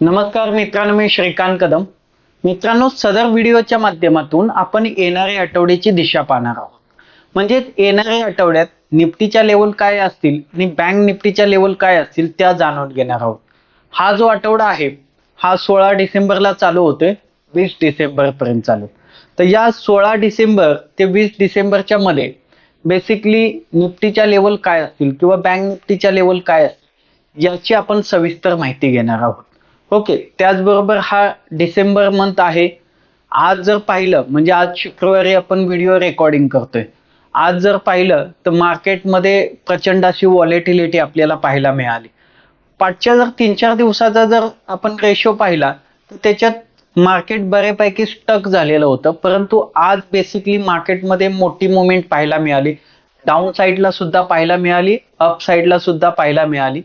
नमस्कार मित्रांनो मी श्रीकांत कदम. मित्रांनो सदर व्हिडिओच्या माध्यमातून आपण येणाऱ्या आठवड्याची दिशा पाहणार आहोत. म्हणजे येणाऱ्या आठवड्यात निफ्टीच्या लेवल काय असतील आणि बँक निफ्टीच्या लेवल काय असतील त्या जाणून घेणार आहोत. हा जो आठवडा आहे हा सोळा डिसेंबरला चालू होतोय वीस डिसेंबर पर्यंत चालू. तर या सोळा डिसेंबर ते वीस डिसेंबरच्या मध्ये बेसिकली निफ्टीच्या लेवल काय असतील किंवा बँक निफ्टीच्या लेवल काय असतील याची आपण सविस्तर माहिती घेणार आहोत. ओके त्याचबरोबर हा डिसेंबर मंथ आहे. आज जर पाहिलं म्हणजे आज शुक्रवारी आपण व्हिडिओ रेकॉर्डिंग करतोय. आज जर पाहिलं तर मार्केटमध्ये प्रचंड अशी व्हॉलेटिलिटी आपल्याला पाहायला मिळाली. पाठच्या जर तीन चार दिवसाचा जर आपण रेशो पाहिला तर त्याच्यात मार्केट बऱ्यापैकी स्टक झालेलं होतं. परंतु आज बेसिकली मार्केटमध्ये मोठी मुवमेंट पाहायला मिळाली. डाऊन साईडला सुद्धा पाहायला मिळाली अप साईडला सुद्धा पाहायला मिळाली.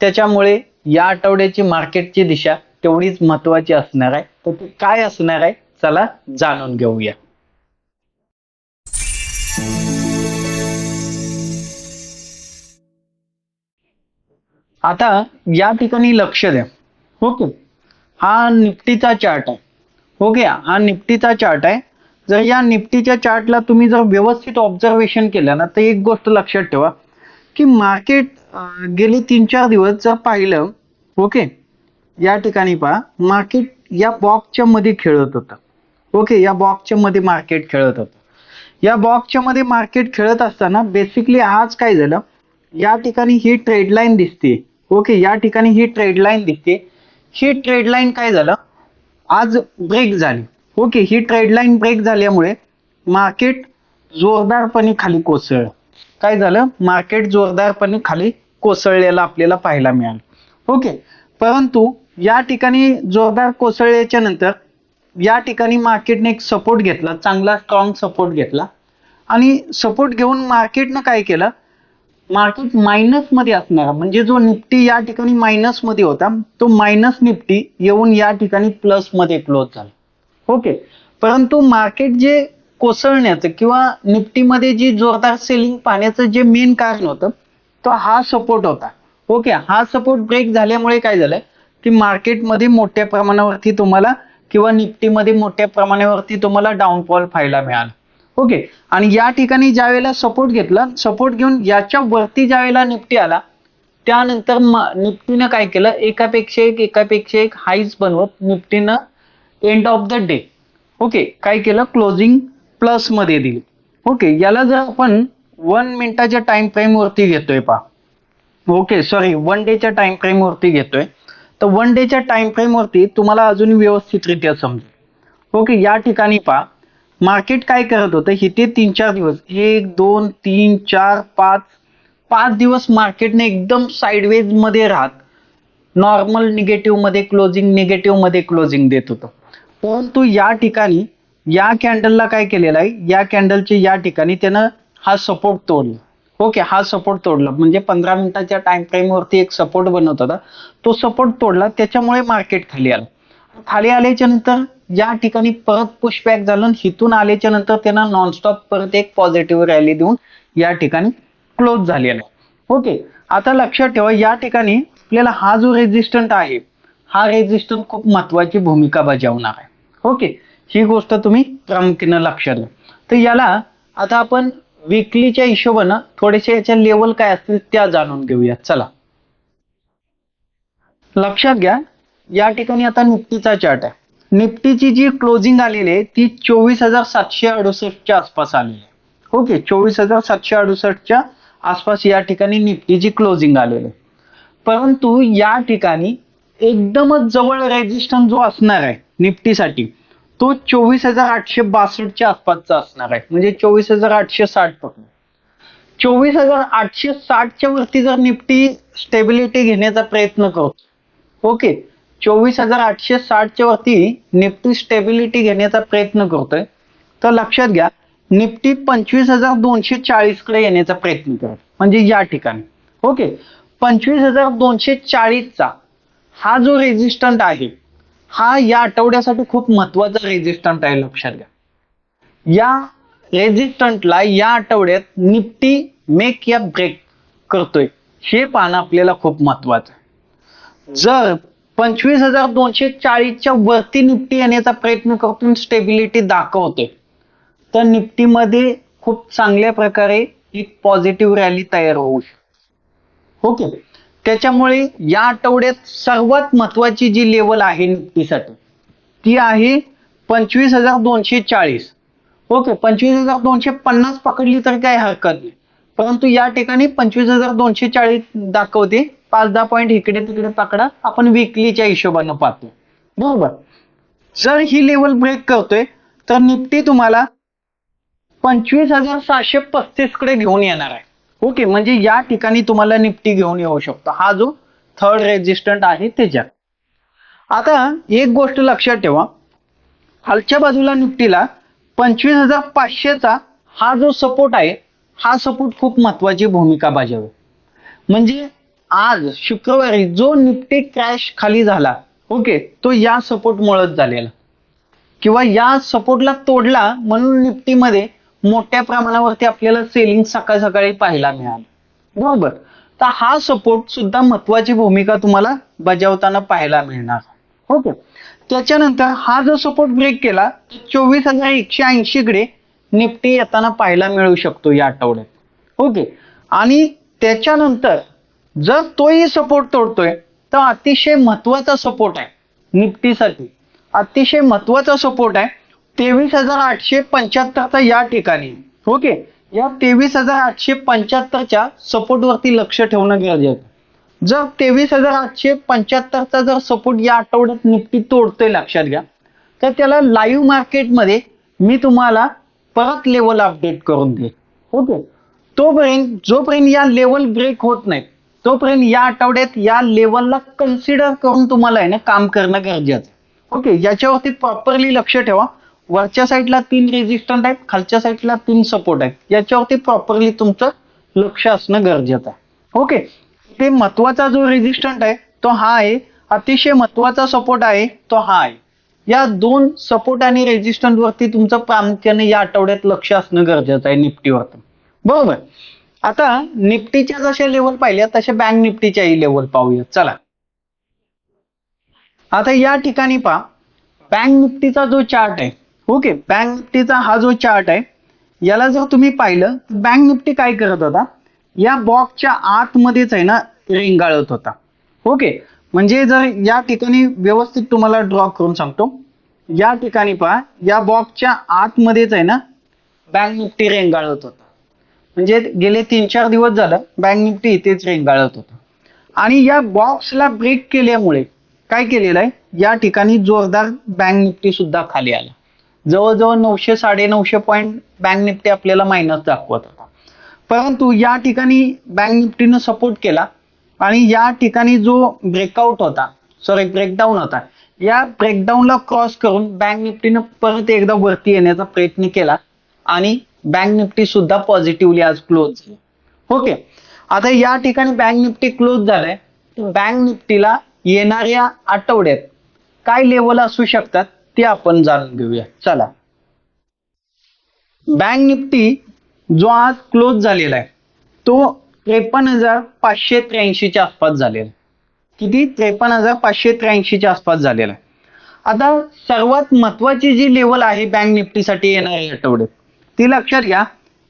त्याच्यामुळे या आठवड्याची मार्केटची दिशा तेवढीच महत्वाची असणार आहे. तर ती काय असणार आहे? चला जाणून घेऊया. आता या ठिकाणी लक्ष द्या. ओके. हा निफ्टीचा चार्ट आहे. ओके हा निफ्टीचा चार्ट आहे. जर या निफ्टीच्या चार्टला तुम्ही जर व्यवस्थित ऑब्झर्वेशन केलं ना तर एक गोष्ट लक्षात ठेवा की मार्केट गेले तीन चार दिवस जर पाहिलं ओके या ठिकाणी पहा मार्केट या बॉक्सच्या मध्ये खेळत होतं. ओके या बॉक्सच्या मध्ये मार्केट खेळत होतं. या बॉक्सच्या मध्ये मार्केट खेळत असताना बेसिकली आज काय झालं? या ठिकाणी ही ट्रेड लाईन दिसते ओके या ठिकाणी ही ट्रेड लाईन दिसते ही ट्रेड लाईन काय झालं? आज ब्रेक झाली. ओके ही ट्रेड लाईन ब्रेक झाल्यामुळे मार्केट जोरदारपणे खाली कोसळलं. काय झालं? मार्केट जोरदारपणे खाली कोसळलेला आपल्याला पाहायला मिळालं. ओके. परंतु या ठिकाणी जोरदार कोसळल्याच्या नंतर या ठिकाणी मार्केटने एक सपोर्ट घेतला चांगला स्ट्रॉंग सपोर्ट घेतला. आणि सपोर्ट घेऊन मार्केटनं काय केलं? मार्केट मायनसमध्ये असणारा. म्हणजे जो निफ्टी या ठिकाणी मायनसमध्ये होता तो मायनस निफ्टी येऊन या ठिकाणी प्लसमध्ये क्लोज झाला. ओके. परंतु मार्केट जे कोसळण्याचं किंवा निफ्टीमध्ये जी जोरदार सेलिंग पाहण्याचं जे मेन कारण होतं तो हा सपोर्ट होता. ओके हा सपोर्ट ब्रेक झाल्यामुळे काय झालंय की मार्केटमध्ये मोठ्या प्रमाणावरती तुम्हाला किंवा निफ्टीमध्ये मोठ्या प्रमाणावरती तुम्हाला डाऊनफॉल पाहायला मिळाला. ओके आणि या ठिकाणी ज्या वेळेला सपोर्ट घेतला सपोर्ट घेऊन याच्या वरती ज्या वेळेला निफ्टी आला त्यानंतर निफ्टीनं काय केलं? एकापेक्षा एक एकापेक्षा एक हाईज बनवत निफ्टीनं end of the day okay काय केलं? क्लोजिंग प्लसमध्ये दिली. ओके याला जर आपण वन मिनिटाच्या टाइम फ्रेम वरती घेतोय पा ओके सॉरी वन डेच्या टाइम फ्रेम वरती घेतोय. तर वन डेच्या टाइम फ्रेम वरती तुम्हाला अजून व्यवस्थितरित्या समजेल. ओके या ठिकाणी पहा. मार्केट काय करत होतं? इथे तीन चार दिवस एक दोन तीन चार पाच पाच दिवस मार्केटने एकदम साईडवेजमध्ये राहत. नॉर्मल निगेटिव्हमध्ये क्लोजिंग निगेटिव्हमध्ये क्लोजिंग देत होतं. परंतु या ठिकाणी या कॅन्डलला काय केलेलं आहे? या कॅन्डलचे या ठिकाणी त्यानं हा सपोर्ट तोडला. ओके हा सपोर्ट तोडला. म्हणजे पंधरा मिनिटाच्या टाइम फ्रेम वरती एक सपोर्ट बनवत होता. तो सपोर्ट तोडला त्याच्यामुळे मार्केट खाली आलं. खाली आल्याच्यानंतर या ठिकाणी परत पुशबॅक झालं आणि हिथून आल्याच्यानंतर त्यांना नॉनस्टॉप परत एक पॉझिटिव्ह रॅली देऊन या ठिकाणी क्लोज झालेला. आहे ओके आता लक्षात ठेवा या ठिकाणी आपल्याला हा जो रेजिस्टंट आहे हा रेजिस्टंट खूप महत्वाची भूमिका बजावणार आहे. ओके ही गोष्ट तुम्ही प्रामुख्यानं लक्षात घ्या. तर याला आता आपण विकलीच्या हिशोबानं थोडेसे याच्या लेवल काय असतील त्या जाणून घेऊयात चला. लक्षात घ्या या ठिकाणी आता निफ्टीचा चार्ट आहे. निफ्टीची जी क्लोजिंग आलेली आहे ती चोवीस हजार सातशे अडुसष्टच्या आसपास आलेली आहे. ओके चोवीस हजार सातशे अडुसष्टच्या आसपास या ठिकाणी निफ्टीची क्लोजिंग आलेली आहे. परंतु या ठिकाणी एकदमच जवळ रेजिस्टन्स जो असणार आहे निफ्टीसाठी तो चोवीस हजार आठशे बासष्टच्या आसपासचा असणार आहे. म्हणजे चोवीस हजार आठशे साठ पकडून चोवीस हजार आठशे साठच्या वरती जर निफ्टी स्टेबिलिटी घेण्याचा प्रयत्न करतो. ओके. चोवीस हजार आठशे साठच्या वरती निफ्टी स्टेबिलिटी घेण्याचा प्रयत्न करतोय. तर लक्षात घ्या निफ्टी पंचवीस हजार दोनशे चाळीसकडे येण्याचा प्रयत्न करत. म्हणजे या ठिकाणी. ओके. पंचवीस हजार दोनशे चाळीसचा हा जो रेजिस्टंट आहे हा या आठवड्यासाठी खूप महत्त्वाचा रेजिस्टंट आहे लक्षात घ्या. या रेजिस्टंटला या आठवड्यात निफ्टी मेक या ब्रेक करतोय. हे पाहणं आपल्याला खूप महत्वाचं आहे. जर पंचवीस हजार दोनशे चाळीसच्या वरती निफ्टी येण्याचा प्रयत्न करून स्टेबिलिटी दाखवते तर निफ्टीमध्ये खूप चांगल्या प्रकारे एक पॉझिटिव्ह रॅली तयार होऊ शकते. हो ओके त्याच्यामुळे या आठवड्यात सर्वात महत्वाची जी लेवल आहे निफ्टीसाठी ती आहे पंचवीस हजार दोनशे चाळीस. ओके पंचवीस हजार दोनशे पन्नास पकडली तर काही हरकत नाही. परंतु या ठिकाणी पंचवीस हजार दोनशे चाळीस दाखवते. पाच दहा पॉईंट इकडे तिकडे पकडा. आपण विकलीच्या हिशोबानं पाहतो. बरोबर? जर ही लेवल ब्रेक करतोय तर निफ्टी तुम्हाला पंचवीस हजार सहाशे पस्तीसकडे घेऊन येणार आहे. ओके म्हणजे या ठिकाणी तुम्हाला निफ्टी घेऊन येऊ शकतो. हा जो थर्ड रेजिस्टंट आहे त्याच्यात. आता एक गोष्ट लक्षात ठेवा. खालच्या बाजूला निफ्टीला पंचवीस हजार पाचशेचा हा जो सपोर्ट आहे हा सपोर्ट खूप महत्वाची भूमिका बजावे म्हणजे आज शुक्रवारी जो निफ्टी क्रॅश खाली झाला ओके तो या सपोर्टमुळेच झालेला. किंवा या सपोर्टला तोडला म्हणून निफ्टीमध्ये मोठ्या प्रमाणावरती आपल्याला सेलिंग सकाळ सकाळी पाहायला मिळालं. बरोबर? तर हा सपोर्ट सुद्धा महत्वाची भूमिका तुम्हाला बजावताना पाहायला मिळणार. ओके? त्याच्यानंतर हा जो सपोर्ट ब्रेक केला चोवीस हजार एकशे ऐंशी कडे निफ्टी येताना पाहायला मिळू शकतो या आठवड्यात. ओके? आणि त्याच्यानंतर जर तोही सपोर्ट तोडतोय तर अतिशय महत्त्वाचा सपोर्ट आहे निफ्टीसाठी. अतिशय महत्त्वाचा सपोर्ट आहे तेवीस हजार आठशे पंच्याहत्तरचा या ठिकाणी. ओके? या तेवीस हजार आठशे पंच्याहत्तरच्या सपोर्टवरती लक्ष ठेवणं गरजेचं जर तेवीस हजार आठशे पंच्याहत्तरचा जर सपोर्ट या आठवड्यात निफ्टी तोडतोय लक्षात घ्या तर त्याला लाईव्ह मार्केटमध्ये मी तुम्हाला परत लेवल अपडेट करून देईन. ओके? तोपर्यंत जोपर्यंत या लेवल ब्रेक होत नाही तोपर्यंत या आठवड्यात या लेवलला कन्सिडर करून तुम्हाला आहे ना काम करणं गरजेचं ओके? याच्यावरती प्रॉपरली लक्ष ठेवा. वरच्या साईडला तीन रेजिस्टंट आहेत खालच्या साईडला तीन सपोर्ट आहेत. याच्यावरती प्रॉपरली तुमचं लक्ष असणं गरजेचं आहे. ओके ते महत्त्वाचा जो रेजिस्टंट आहे तो हा आहे. अतिशय महत्त्वाचा सपोर्ट आहे तो हा आहे. या दोन सपोर्ट आणि रेजिस्टंट वरती तुमचं प्रामुख्याने या आठवड्यात लक्ष असणं गरजेचं आहे निफ्टीवरती. बरोबर? आता निफ्टीच्या जशा लेवल पाहिल्या तशा बँक निफ्टीच्याही लेवल पाहूया. चला. आता या ठिकाणी पहा. बँक निफ्टीचा जो चार्ट आहे ओके बँक निफ्टीचा हा जो चार्ट आहे याला जर तुम्ही पाहिलं बँक निफ्टी काय करत होता? या बॉक्सच्या आतमध्येच आहे ना रेंगाळत होता. ओके म्हणजे जर या ठिकाणी व्यवस्थित तुम्हाला ड्रॉ करून सांगतो. या ठिकाणी पहा या बॉक्सच्या आतमध्येच आहे ना बँक निफ्टी रेंगाळत होता. म्हणजे गेले तीन चार दिवस झालं बँक निफ्टी इथेच रेंगाळत होता. आणि या बॉक्सला ब्रेक केल्यामुळे काय केलेलं आहे? या ठिकाणी जोरदार बँक निफ्टी सुद्धा खाली आला. जवळजवळ नऊशे साडे नऊशे पॉईंट बँक निफ्टी आपल्याला मायनस दाखवत होता. परंतु या ठिकाणी बँक निफ्टीनं सपोर्ट केला आणि या ठिकाणी जो ब्रेकआउट होता सॉरी ब्रेकडाऊन होता या ब्रेकडाऊनला क्रॉस करून बँक निफ्टीनं परत एकदा वरती येण्याचा प्रयत्न केला आणि बँक निफ्टी सुद्धा पॉझिटिव्हली आज क्लोज झाली. ओके आता या ठिकाणी बँक निफ्टी क्लोज झालाय. बँक निफ्टीला येणाऱ्या आठवड्यात काय लेवल असू शकतात? ते आपण जाणून घेऊया. चला. बँक निफ्टी जो आज क्लोज झालेला आहे तो त्रेपन्न हजार पाचशे त्र्याऐंशीच्या आसपास झालेला आहे. किती? त्रेपन्न हजार पाचशे त्र्याऐंशीच्या आसपास झालेला आहे. आता सर्वात महत्वाची जी लेवल आहे बँक निफ्टीसाठी येणाऱ्या आठवड्यात ती लक्षात घ्या.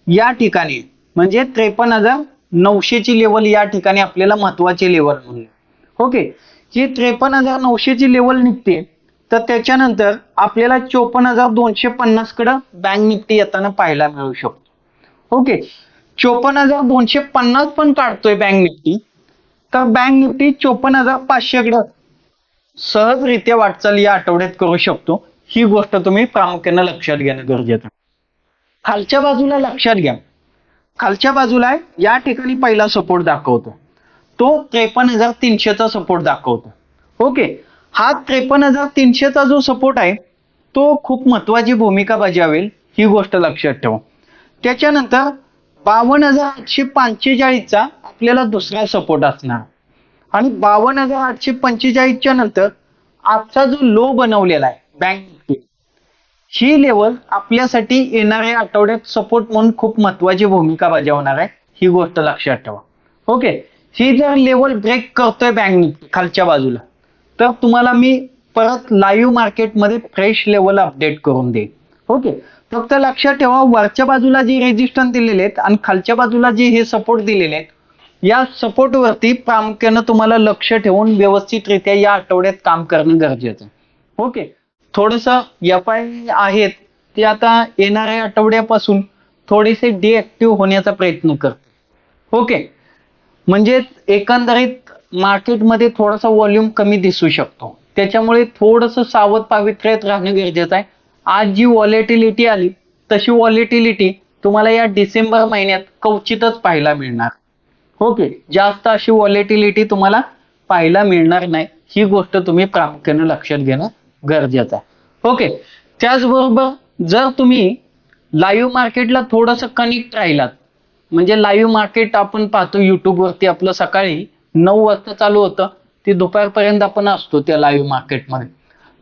या ठिकाणी म्हणजे त्रेपन्न हजार नऊशेची लेवल या ठिकाणी आपल्याला महत्वाची लेवल म्हणून ओके? जी त्रेपन्न हजार नऊशेची लेवल निघते तर त्याच्यानंतर आपल्याला चोपन्न हजार दोनशे पन्नास कडं बँक निफ्टी येताना पाहायला मिळू शकतो. ओके चोपन्न हजार दोनशे पन्नास पण काढतोय बँक निफ्टी. तर बँक निफ्टी चोपन्न हजार पाचशे कडं सहजरित्या वाटचाल या आठवड्यात करू शकतो. ही गोष्ट तुम्ही प्रामुख्याने लक्षात घेणं गरजेचं आहे. खालच्या बाजूला लक्षात घ्या. खालच्या बाजूला या ठिकाणी पहिला सपोर्ट दाखवतो. तो त्रेपन्न हजार तीनशेचा सपोर्ट दाखवतो. ओके हा त्रेपन्न हजार तीनशेचा जो सपोर्ट आहे तो खूप महत्वाची भूमिका बजावेल ही गोष्ट लक्षात ठेवा. त्याच्यानंतर बावन्न हजार आठशे पंचेचाळीसचा आपल्याला दुसरा सपोर्ट असणार. आणि बावन्न हजार आठशे पंचेचाळीसच्या नंतर आजचा जो लो बनवलेला आहे बँक निफ्टी ही लेवल आपल्यासाठी येणाऱ्या आठवड्यात सपोर्ट म्हणून खूप महत्वाची भूमिका बजावणार आहे ही गोष्ट लक्षात ठेवा. ओके ही जर लेवल ब्रेक करतोय बँक निफ्टी खालच्या बाजूला तर तुम्हाला मी परत लाईव्ह मार्केटमध्ये फ्रेश लेवल अपडेट करून देईन. ओके फक्त लक्षात ठेवा वरच्या बाजूला जे रेजिस्टन्स दिलेले आहेत आणि खालच्या बाजूला जे हे सपोर्ट दिलेले आहेत या सपोर्टवरती प्रामुख्यानं तुम्हाला लक्ष ठेवून व्यवस्थितरित्या या आठवड्यात काम करणं गरजेचं आहे. ओके थोडस एफ आय आहेत ते आता येणाऱ्या आठवड्यापासून थोडेसे डिॲक्टिव्ह होण्याचा प्रयत्न करते ओके म्हणजे एकंदरीत मार्केटमध्ये थोडासा व्हॉल्यूम कमी दिसू शकतो. त्याच्यामुळे थोडंसं सावध पावित्र्यात राहणं गरजेचं आहे. आज जी व्हॉलेटिलिटी आली तशी व्हॉलेटिलिटी तुम्हाला या डिसेंबर महिन्यात क्वचितच पाहायला मिळणार. ओके? जास्त अशी व्हॉलेटिलिटी तुम्हाला पाहायला मिळणार नाही. ही गोष्ट तुम्ही प्रामुख्याने लक्षात घेणं गरजेचं आहे. ओके? त्याचबरोबर जर तुम्ही लाईव्ह मार्केटला थोडंसं कनेक्ट राहिलात म्हणजे लाईव्ह मार्केट आपण पाहतो युट्यूबवरती आपलं सकाळी नऊ वाजता चालू होतं. ते दुपारपर्यंत आपण असतो त्या लाईव्ह मार्केटमध्ये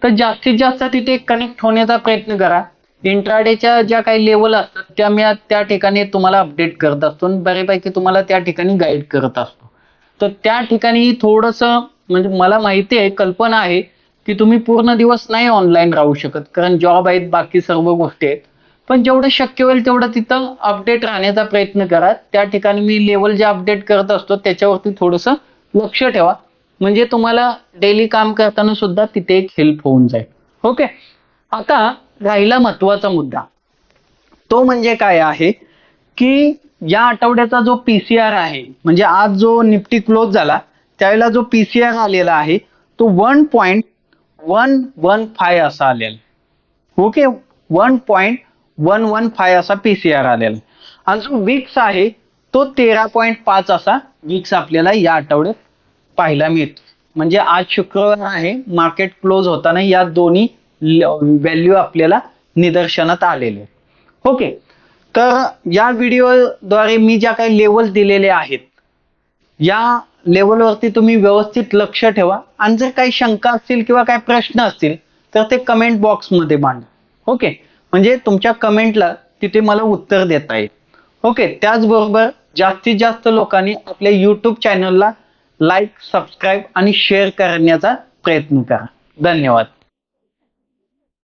तर जास्तीत जास्त तिथे कनेक्ट होण्याचा प्रयत्न करा. इंट्राडेच्या ज्या काही लेवल असतात त्या मी त्या ठिकाणी तुम्हाला अपडेट करत असतो आणि बऱ्यापैकी तुम्हाला त्या ठिकाणी गाईड करत असतो. तर त्या ठिकाणी थोडंसं म्हणजे मला माहिती आहे कल्पना आहे की तुम्ही पूर्ण दिवस नाही ऑनलाईन राहू शकत कारण जॉब आहेत बाकी सर्व गोष्टी आहेत. पण जेवढं शक्य होईल तेवढं तिथं अपडेट राहण्याचा प्रयत्न करा. त्या ठिकाणी मी लेवल जे अपडेट करत असतो त्याच्यावरती थोडंसं लक्ष ठेवा. म्हणजे तुम्हाला डेली काम करताना सुद्धा तिथे एक हेल्प होऊन जाईल. ओके आता राहिला महत्त्वाचा मुद्दा. तो म्हणजे काय आहे? की या आठवड्याचा जो पीसीआर आहे म्हणजे आज जो निफ्टी क्लोज झाला त्यावेळेला जो पीसीआर आलेला आहे तो one point one one five असा आलेला okay one point one one five असा पीसीआर आलेला आणि जो विक्स आहे तो तेरा पॉईंट पाच असा विक्स आपल्याला या आठवड्यात पाहायला मिळतो म्हणजे आज शुक्रवार आहे मार्केट क्लोज होताना या दोन्ही व्हॅल्यू आपल्याला निदर्शनात आलेले ओके तर या व्हिडिओद्वारे मी ज्या काही लेवल दिलेले आहेत या लेवलवरती तुम्ही व्यवस्थित लक्ष ठेवा आणि जर काही शंका असतील किंवा काही प्रश्न असतील तर ते कमेंट बॉक्समध्ये मांडा ओके म्हणजे तुमच्या कमेंटला तिथे मला उत्तर देता येईल. ओके त्याचबरोबर जास्तीत जास्त लोकांनी आपल्या यूट्यूब चॅनलला लाईक सबस्क्राईब आणि शेअर करण्याचा प्रयत्न करा. धन्यवाद.